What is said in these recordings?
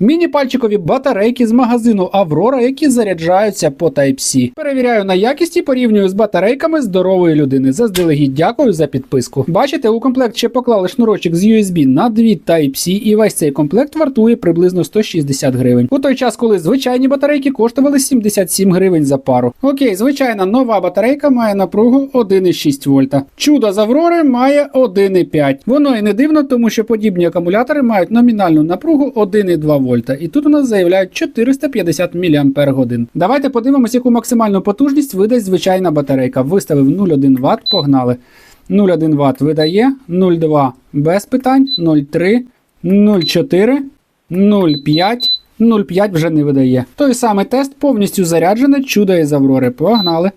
Міні-пальчикові батарейки з магазину Аврора, які заряджаються по Type-C. Перевіряю на якість і порівнюю з батарейками здорової людини. Заздалегідь дякую за підписку. Бачите, у комплект ще поклали шнурочок з USB на дві Type-C, і весь цей комплект вартує приблизно 160 гривень. У той час, коли звичайні батарейки коштували 77 гривень за пару. Окей, звичайна нова батарейка має напругу 1,6 вольта. Чудо з Аврори має 1,5. Воно і не дивно, тому що подібні акумулятори мають номінальну напругу 1,2 вольта. І тут у нас заявляють 450 мАч. Давайте подивимось, яку максимальну потужність видасть звичайна батарейка. Виставив 0,1 Вт, погнали. 0,1 Вт видає, 0,2 без питань, 0,3, 0,4, 0,5. 0,5 вже не видає. Той самий тест повністю заряджене чудо із Аврори. Погнали.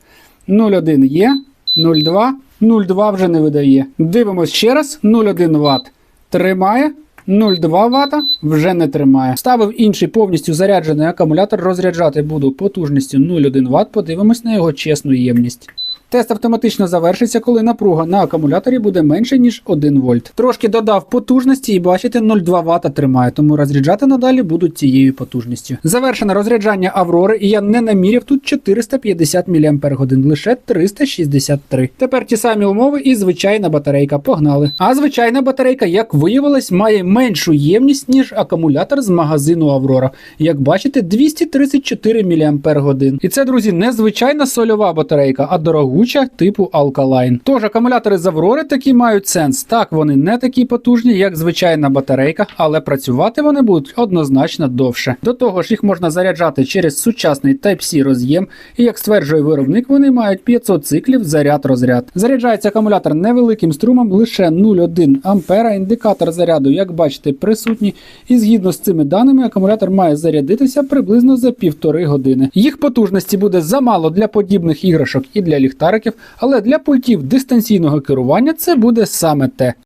0,1 є, 0,2, 0,2 вже не видає. Дивимось ще раз. 0,1 Вт тримає. 0,2 Вт вже не тримає. Ставив інший повністю заряджений акумулятор. Розряджати буду потужністю 0,1 Вт. Подивимось на його чесну ємність. Тест автоматично завершиться, коли напруга на акумуляторі буде менше, ніж 1 вольт. Трошки додав потужності і бачите, 0,2 Вт тримає, тому розряджати надалі будуть цією потужністю. Завершене розряджання Аврори, і я не наміряв тут 450 мАч, лише 363. Тепер ті самі умови і звичайна батарейка. Погнали. А звичайна батарейка, як виявилось, має меншу ємність, ніж акумулятор з магазину Аврора. Як бачите, 234 мАч. І це, друзі, не звичайна сольова батарейка, а дорогуча типу Alkaline. Тож акумулятори з Аврори такі мають сенс. Так, вони не такі потужні, як звичайна батарейка, але працювати вони будуть однозначно довше. До того ж, їх можна заряджати через сучасний Type-C роз'єм, і як стверджує виробник, вони мають 500 циклів заряд-розряд. Заряджається акумулятор невеликим струмом, лише 0,1 ампера. Індикатор заряду, як бачите, присутній. І згідно з цими даними, акумулятор має зарядитися приблизно за півтори години. Їх потужності буде замало для подібних іграшок і для ліхтариків, але для пультів дистанційного керування це буде саме те.